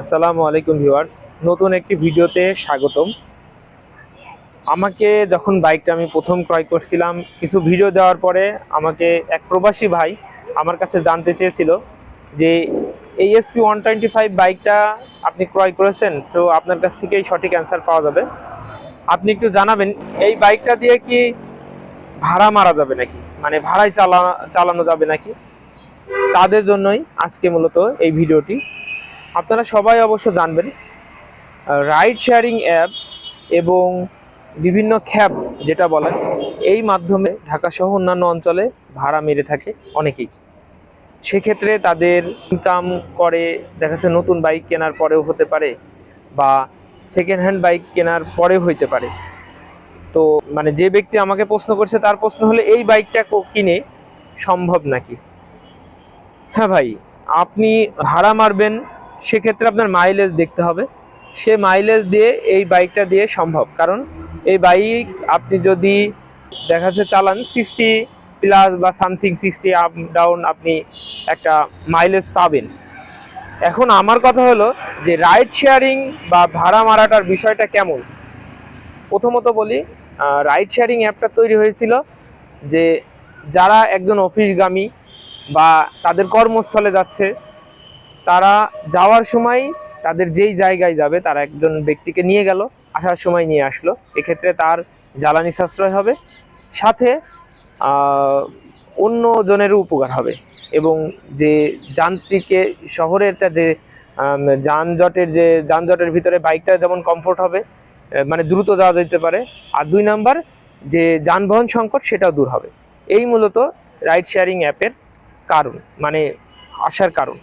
আসসালামু আলাইকুম ভিউয়ার্স, নতুন একটি ভিডিওতে স্বাগতম। আমাকে যখন বাইকটা আমি প্রথম ক্রয় করছিলাম, কিছু ভিডিও দেওয়ার পরে আমাকে এক প্রবাসী ভাই আমার কাছে জানতে চেয়েছিল যে, এই এসপি ওয়ান টোয়েন্টি ফাইভ বাইকটা আপনি ক্রয় করেছেন? তো আপনার কাছ থেকেই সঠিক অ্যান্সার পাওয়া যাবে। আপনি একটু জানাবেন, এই বাইকটা দিয়ে কি ভাড়া মারা যাবে নাকি? মানে ভাড়ায় চালা, চালানো যাবে নাকি? তাদের জন্যই আজকে মূলত এই ভিডিওটি আপনারা সবাই অবশ্য জানবেন রাইড শেয়ারিং অ্যাপ এবং বিভিন্ন খ্যাপ যেটা বলেন এই মাধ্যমে ঢাকা সহ অন্যান্য অঞ্চলে ভাড়া মেরে থাকে অনেকেই। সেক্ষেত্রে তাদের ইনকাম করে, দেখা যাচ্ছে নতুন বাইক কেনার পরেও হতে পারে বা সেকেন্ড হ্যান্ড বাইক কেনার পরেও হইতে পারে। তো মানে যে ব্যক্তি আমাকে প্রশ্ন করছে, তার প্রশ্ন হলে, এই বাইকটা কিনে সম্ভব নাকি? হ্যাঁ ভাই, আপনি ভাড়া মারবেন সেক্ষেত্রে আপনার মাইলেজ দেখতে হবে। সে মাইলেজ দিয়ে এই বাইকটা দিয়ে সম্ভব। কারণ এই বাইক আপনি যদি দেখা যাচ্ছে চালান সিক্সটি প্লাস বা সামথিং সিক্সটি আপ ডাউন আপনি একটা মাইলেজ পাবেন। এখন আমার কথা হলো যে রাইড শেয়ারিং বা ভাড়া মারাটার বিষয়টা কেমন? প্রথমত বলি রাইড শেয়ারিং অ্যাপটা তৈরি হয়েছিল যে যারা একজন অফিসগামী বা তাদের কর্মস্থলে যাচ্ছে তারা যাওয়ার সময় তাদের যেই জায়গায় যাবে, তারা একজন ব্যক্তিকে নিয়ে গেল, আসার সময় নিয়ে আসলো। এক্ষেত্রে তার জ্বালানি সাশ্রয় হবে। সাথে অন্য জনেরও উপকার হবে। এবং যে যান্ত্রিকে শহরের একটা যে যানজটের যে, যানজটের ভিতরে বাইকটা যেমন কমফোর্ট হবে মানে দ্রুত যাওয়া যেতে পারে। আর দুই নাম্বার, যে যানবাহন সংকট, সেটাও দূর হবে। এই মূলত রাইড শেয়ারিং অ্যাপের কারণ মানে আসার কারণ।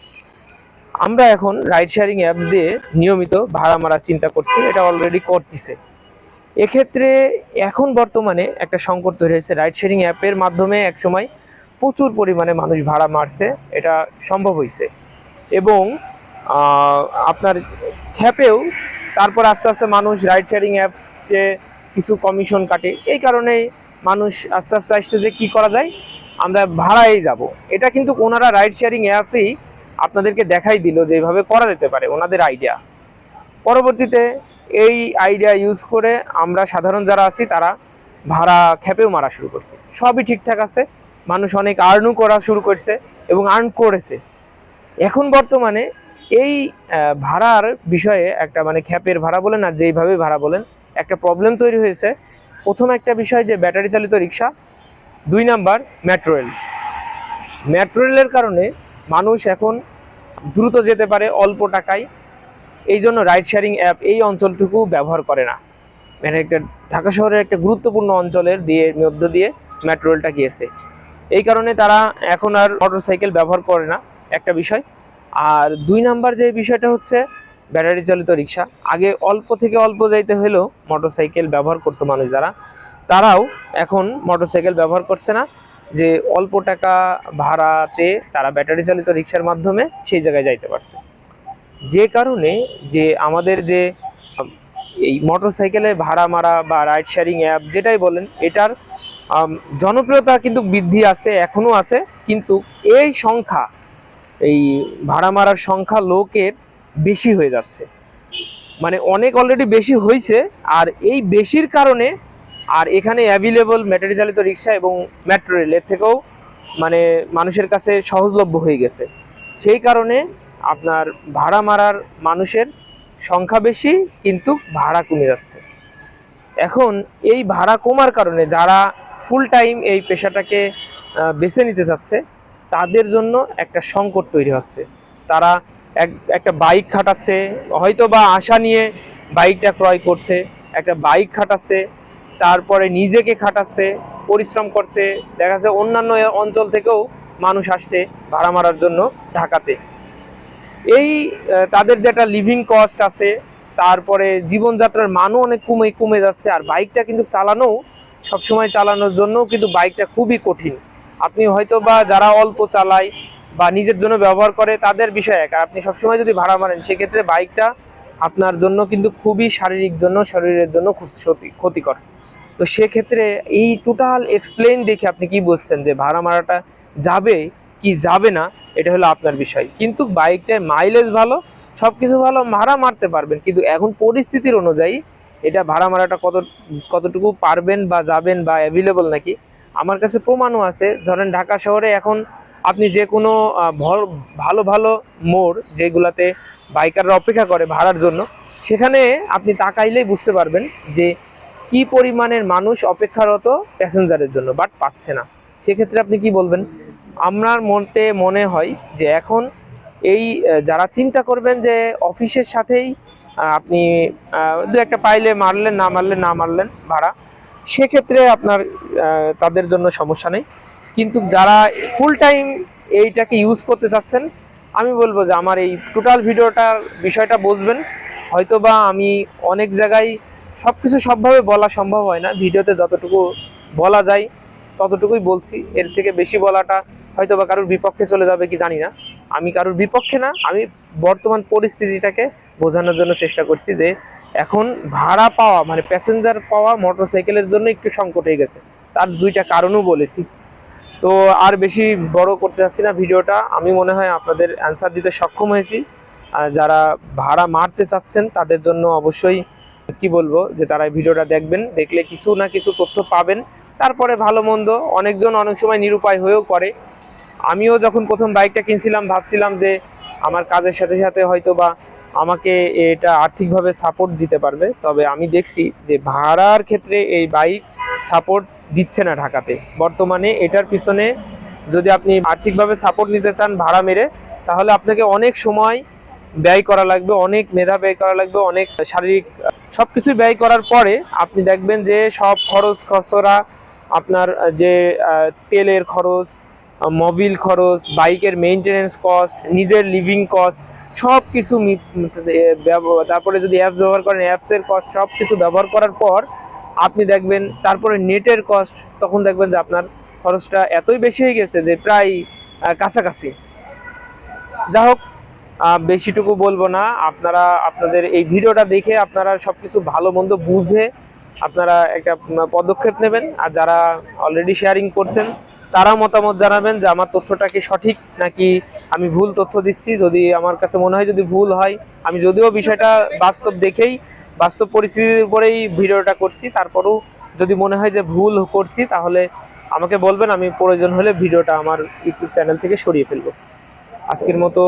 আমরা এখন রাইড শেয়ারিং অ্যাপ দিয়ে নিয়মিত ভাড়া মারার চিন্তা করছি, এটা অলরেডি করতেছে। এক্ষেত্রে এখন বর্তমানে একটা সংকট তৈরি হয়েছে। রাইড শেয়ারিং অ্যাপের মাধ্যমে একসময় প্রচুর পরিমাণে মানুষ ভাড়া মারছে, এটা সম্ভব হয়েছে। এবং আপনার খ্যাপেও তারপর আস্তে আস্তে মানুষ রাইড শেয়ারিং অ্যাপে কিছু কমিশন কাটে। এই কারণে মানুষ আস্তে আস্তে আসছে যে কি করা যায়, আমরা ভাড়ায় যাব। এটা কিন্তু ওনারা রাইড শেয়ারিং অ্যাপেই আপনাদেরকে দেখাই দিল যে এইভাবে করা যেতে পারে, ওনাদের আইডিয়া পরবর্তীতে এই আইডিয়া ইউজ করে আমরা সাধারণ যারা আছি, তারা ভাড়া খেপেও মারা শুরু করছে। সবই ঠিকঠাক আছে, মানুষ অনেক আর্নও করা শুরু করছে এবং আর্ন করেছে। এখন বর্তমানে এই ভাড়ার বিষয়ে একটা মানে খ্যাপের ভাড়া বলেন আর যেইভাবে ভাড়া বলেন, একটা প্রবলেম তৈরি হয়েছে। প্রথম একটা বিষয় যে ব্যাটারি চালিত রিক্সা, দুই নাম্বার মেট্রো রেল মেট্রো রেলের কারণে মানুষ এখন দ্রুত যেতে পারে অল্প টাকায়। এই জন্য রাইড শেয়ারিং অ্যাপ এই অঞ্চলটুকু ব্যবহার করে না। মানে একটা ঢাকা শহরের একটা গুরুত্বপূর্ণ অঞ্চলের দিয়ে, মধ্য দিয়ে মেট্রো রেলটা গিয়েছে। এই কারণে তারা এখন আর মোটরসাইকেল ব্যবহার করে না, একটা বিষয়। আর দুই নাম্বার যে বিষয়টা হচ্ছে ব্যাটারি চালিত রিক্সা আগে অল্প থেকে অল্প যাইতে হলেও মোটরসাইকেল ব্যবহার করতো মানুষ যারা। তারাও এখন মোটরসাইকেল ব্যবহার করছে না। যে অল্প টাকা ভাড়াতে তারা ব্যাটারি চালিত রিক্সার মাধ্যমে সেই জায়গায় যাইতে পারছে। যে কারণে যে আমাদের যে এই মোটরসাইকেলে ভাড়া মারা বা রাইড শেয়ারিং অ্যাপ যেটাই বলেন, এটার জনপ্রিয়তা কিন্তু বৃদ্ধি আছে এখনও আছে, কিন্তু এই সংখ্যা, এই ভাড়া মারার সংখ্যা লোকের বেশি হয়ে যাচ্ছে। মানে অনেক অলরেডি বেশি হয়েছে আর এই বেশির কারণে আর এখানে অ্যাভেলেবল ব্যাটারি চালিত রিক্সা এবং মেট্রো রেল এর থেকেও মানে মানুষের কাছে সহজলভ্য হয়ে গেছে। সেই কারণে আপনার ভাড়া মারার মানুষের সংখ্যা বেশি, কিন্তু ভাড়া কমে যাচ্ছে। এখন এই ভাড়া কমার কারণে যারা ফুল টাইম এই পেশাটাকে বেছে নিতে চাচ্ছে, তাদের জন্য একটা সংকট তৈরি হচ্ছে। তারা এক, একটা বাইক খাটাচ্ছে হয়তো বা আশা নিয়ে বাইকটা ক্রয় করছে, একটা বাইক খাটাচ্ছে তারপরে নিজেকে খাটাচ্ছে, পরিশ্রম করছে, দেখা যাচ্ছে অন্যান্য অঞ্চল থেকেও মানুষ আসছে ভাড়া মারার জন্য ঢাকাতে। এই তাদের যেটা লিভিং কস্ট আছে, তারপরে জীবনযাত্রার মানও অনেক কমে কমে যাচ্ছে, আর বাইকটা কিন্তু চালানো, সবসময় চালানোর জন্য কিন্তু বাইকটা খুবই কঠিন। আপনি হয়তো বা যারা অল্প চালায় বা নিজের জন্য ব্যবহার করে, তাদের বিষয় এক। আর আপনি সবসময় যদি ভাড়া মারেন, সেক্ষেত্রে বাইকটা আপনার জন্য কিন্তু খুবই শারীরিক জন্য, শরীরের জন্য ক্ষতি- ক্ষতিকর। তো সেক্ষেত্রে এই টোটাল এক্সপ্লেন দেখে আপনি কি বলছেন যে ভাড়া মারাটা যাবে কি যাবে না, এটা হলো আপনার বিষয়। কিন্তু বাইকটায় মাইলেজ ভালো সব কিছু ভালো ভাড়া মারতে পারবেন। কিন্তু এখন পরিস্থিতির অনুযায়ী এটা ভাড়া মারাটা কত, কতটুকু পারবেন বা যাবেন বা অ্যাভেলেবল নাকি? আমার কাছে প্রমাণও আছে, ধরেন ঢাকা শহরে এখন আপনি যে কোনো ভালো ভালো মোড় যেগুলাতে বাইকাররা অপেক্ষা করে ভাড়ার জন্য, সেখানে আপনি তাকাইলেই বুঝতে পারবেন যে কি পরিমাণের মানুষ অপেক্ষারত প্যাসেঞ্জারের জন্য বাট পাচ্ছে না। সেক্ষেত্রে আপনি কি বলবেন? আমার মতে মনে হয় যে এখন এই যারা চিন্তা করবেন যে অফিসের সাথেই আপনি দু একটা পাইলে মারলেন, না মারলেন না মারলেন ভাড়া, সেক্ষেত্রে আপনার তাদের জন্য সমস্যা নেই। কিন্তু যারা ফুল টাইম এইটাকে ইউজ করতে চাচ্ছেন, আমি বলব যে আমার এই টোটাল ভিডিওটার বিষয়টা বুঝবেন। হয়তোবা আমি অনেক জায়গায় সব কিছু সবভাবে বলা সম্ভব হয় না। ভিডিওতে যতটুকু বলা যায় ততটুকুই বলছি। এর থেকে বেশি বলাটা হয়তো বা কারোর বিপক্ষে চলে যাবে কি জানি না। আমি কারোর বিপক্ষে না, আমি বর্তমান পরিস্থিতিটাকে বোঝানোর জন্য চেষ্টা করছি যে এখন ভাড়া পাওয়া মানে প্যাসেঞ্জার পাওয়া মোটরসাইকেলের জন্য একটু সংকট হয়ে গেছে। তার দুইটা কারণও বলেছি। তো আর বেশি বড় করতে চাচ্ছি না ভিডিওটা। আমি মনে হয় আপনাদের অ্যান্সার দিতে সক্ষম হয়েছি। যারা ভাড়া মারতে চাচ্ছেন তাদের জন্য অবশ্যই কি বলব, যে তারা ভিডিওটা দেখবেন, দেখলে কিছু না কিছু তথ্য পাবেন। তারপরে ভালো মন্দ, অনেকজন অনেক সময় নিরুপায় হয়েও করে। আমিও যখন প্রথম বাইকটা কিনছিলাম, ভাবছিলাম যে আমার কাজের সাথে সাথে হয়তো বা আমাকে এটা আর্থিকভাবে সাপোর্ট দিতে পারবে। তবে আমি দেখছি যে ভাড়ার ক্ষেত্রে এই বাইক সাপোর্ট দিচ্ছে না ঢাকাতে। বর্তমানে এটার পিছনে যদি আপনি আর্থিকভাবে সাপোর্ট নিতে চান ভাড়া মেরে, তাহলে আপনাকে অনেক সময় ব্যয় করা লাগবে, অনেক মেধা ব্যয় করা লাগবে, অনেক শারীরিক সব কিছু ব্যয় করার পরে আপনি দেখবেন যে সব খরচ খসরা আপনার যে তেলের খরচ মোবিল খরচ, বাইকের মেনটেনেন্স কস্ট নিজের লিভিং কস্ট সব কিছু তারপরে যদি অ্যাপস ব্যবহার করেন অ্যাপসের কস্ট সব কিছু ব্যবহার করার পর আপনি দেখবেন, তারপরে নেটের কস্ট তখন দেখবেন যে আপনার খরচটা এতই বেশি হয়ে গেছে যে প্রায় কাছাকাছি। যা হোক বেশিটুকু বলব না। আপনারা, আপনাদের এই ভিডিওটা দেখে আপনারা সবকিছু ভালো মন্দ বুঝে আপনারা একটা পদক্ষেপ নেবেন। আর যারা অলরেডি শেয়ারিং করছেন, তারা মতামত জানাবেন যে আমার তথ্যটা কি সঠিক নাকি আমি ভুল তথ্য দিচ্ছি। যদি আমার কাছে মনে হয় যদি ভুল হয়, আমি যদিও বিষয়টা বাস্তব দেখেই, বাস্তব পরিস্থিতির উপরেই ভিডিওটা করছি। তারপরেও যদি মনে হয় যে ভুল করছি, তাহলে আমাকে বলবেন, আমি প্রয়োজন হলে ভিডিওটা আমার ইউটিউব চ্যানেল থেকে সরিয়ে ফেলব। আজকের মতো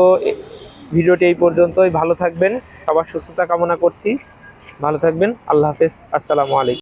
ভিডিওটি এই পর্যন্তই। ভালো থাকবেন। সবার সুস্থতা কামনা করছি। ভালো থাকবেন। আল্লাহ হাফেজ। আসসালামু আলাইকুম।